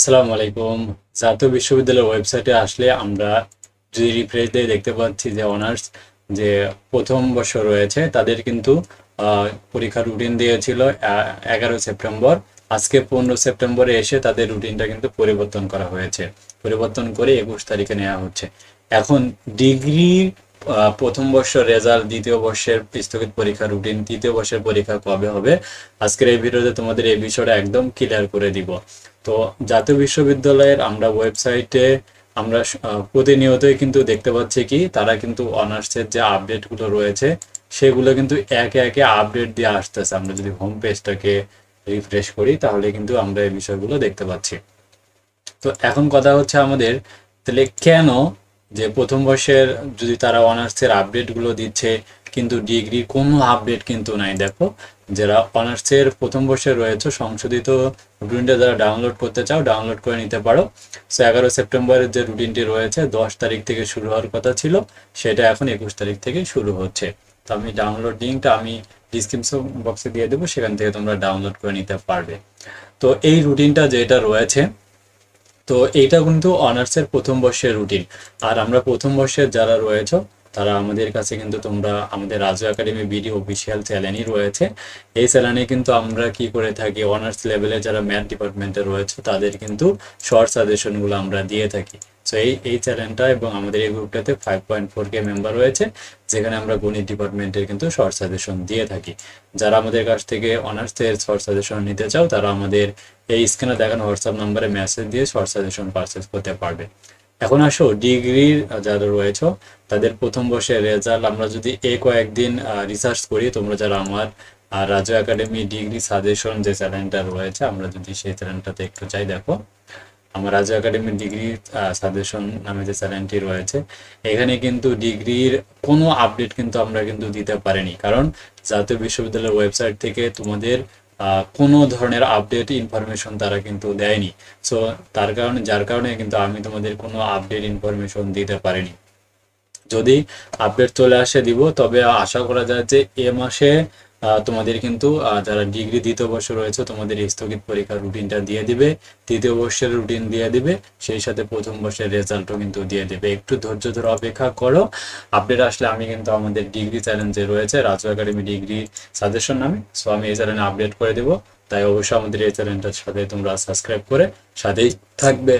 আসসালামু আলাইকুম। জাতীয় বিশ্ববিদ্যালয়ের ওয়েবসাইটে আসলে আমরা যদি রিফ্রেশ দিয়ে দেখতে পাচ্ছি যে অনার্স যে প্রথম বর্ষ রয়েছে, তাদের কিন্তু পরীক্ষার রুটিন দিয়েছিল এগারো সেপ্টেম্বর। আজকে পনেরো সেপ্টেম্বরে এসে তাদের রুটিনটা কিন্তু পরিবর্তন করা হয়েছে। পরিবর্তন করে একুশ তারিখে নেওয়া হচ্ছে। এখন ডিগ্রি প্রথম বর্ষ রেজাল্ট দ্বিতীয় বর্ষের স্থগিত পরীক্ষা রুটিন তৃতীয় বর্ষের পরীক্ষা কবে হবে? আজকের এই ভিডিওতে তোমাদের এই বিষয়টা একদম ক্লিয়ার করে দিব। তো জাতীয় বিশ্ববিদ্যালয়ের আমরা ওয়েবসাইটে আমরা প্রতিনিয়তই কিন্তু দেখতে পাচ্ছি কি, তারা কিন্তু অনার্সের যে আপডেটগুলো রয়েছে, সেগুলো কিন্তু একে একে আপডেট দিয়ে আসতেছে। আমরা যদি হোম পেজটাকে রিফ্রেশ করি, তাহলে কিন্তু আমরা এই বিষয়গুলো দেখতে পাচ্ছি। তো এখন কথা হচ্ছে আমাদের, তাহলে কেন যে প্রথম বর্ষের যদি তারা অনার্সের আপডেটগুলো দিচ্ছে, কিন্তু ডিগ্রির কোনো আপডেট কিন্তু নাই, দেখো। যারা অনার্সের প্রথম বর্ষে রয়েছে, সংশোধিত রুটিনটা যারা ডাউনলোড করতে চাও ডাউনলোড করে নিতে পারো। সো এগারো সেপ্টেম্বরের যে রুটিনটি রয়েছে, দশ তারিখ থেকে শুরু হওয়ার কথা ছিল, সেটা এখন একুশ তারিখ থেকে শুরু হচ্ছে। তো আমি ডাউনলোড লিঙ্কটা আমি ডিসক্রিপশন বক্সে দিয়ে দেবো, সেখান থেকে তোমরা ডাউনলোড করে নিতে পারবে। তো এই রুটিনটা যেটা রয়েছে তো এইটা কিন্তু অনার্সের প্রথম বর্ষের রুটিন আর আমরা প্রথম বর্ষের যারা রয়েছে, তারা আমাদের কাছে কিন্তু তোমরা আমাদের রাজু একাডেমি বিডি অফিসিয়াল চ্যানেলই রয়েছে। এই চ্যানেলে কিন্তু আমরা কি করে থাকি অনার্স লেভেলে যারা ম্যাথ ডিপার্টমেন্টে রয়েছে, তাদের কিন্তু শর্ট সাজেশনগুলো আমরা দিয়ে থাকি। সো এই এই চ্যানেলটা এবং আমাদের এই গ্রুপটাতে five point four K member রয়েছে যেখানে আমরা গণিত ডিপার্টমেন্টের কিন্তু শর্ট সাজেশন দিয়ে থাকি। যারা আমাদের কাছ থেকে অনার্সের শর্ট সাজেশন নিতে চাও তারা আমাদের এই স্ক্রিনে দেখানো হোয়াটসঅ্যাপ নাম্বারে মেসেজ দিয়ে শর্ট সাজেশন পারচেস করতে পারবে। এখন আসো ডিগ্রির যারা রয়েছে তাদের প্রথম বর্ষের রেজাল্ট আমরা যদি এ কয়েকদিন রিসার্চ করি তোমরা যারা আমার আহ, রাজু একাডেমি ডিগ্রি সাজেশন যে চ্যানেলটা রয়েছে আমরা যদি সেই চ্যানেলটাতে একটু চাই দেখো। আমার রাজু একাডেমি ডিগ্রি সাজেশন নামে যে চ্যানেলটি রয়েছে, এখানে কিন্তু ডিগ্রির কোনো আপডেট কিন্তু আমরা কিন্তু দিতে পারিনি। কারণ জাতীয় বিশ্ববিদ্যালয়ের ওয়েবসাইট থেকে তোমাদের কোনো ধরনের আপডেট ইনফরমেশন তারা কিন্তু দেয়নি। সো তার কারণে, যার কারণে কিন্তু আমি তোমাদের কোনো আপডেট ইনফরমেশন দিতে পারিনি। যদি আপডেট চলে আসে দিব, তবে আশা করা যায় যে এ মাসে তোমাদের কিন্তু যারা ডিগ্রি দ্বিতীয় বর্ষ রয়েছে, তোমাদের স্থগিত পরীক্ষার রুটিনটা দিয়ে দিবে। তৃতীয় বর্ষের রুটিন দিয়ে দিবে, সেই সাথে প্রথম বর্ষের রেজাল্টও কিন্তু দিয়ে দিবে। একটু ধৈর্য ধরে অপেক্ষা করো। আপডেট আসলে, আমি কিন্তু আমাদের ডিগ্রি চ্যানেল যে রয়েছে, রাজু একাডেমি ডিগ্রি সাজেশন নামে সো আমি এই চ্যানেলে আপডেট করে দেবো। তাই অবশ্যই আমাদের এই চ্যানেলটার সাথে তোমরা সাবস্ক্রাইব করে সাথেই থাকবে।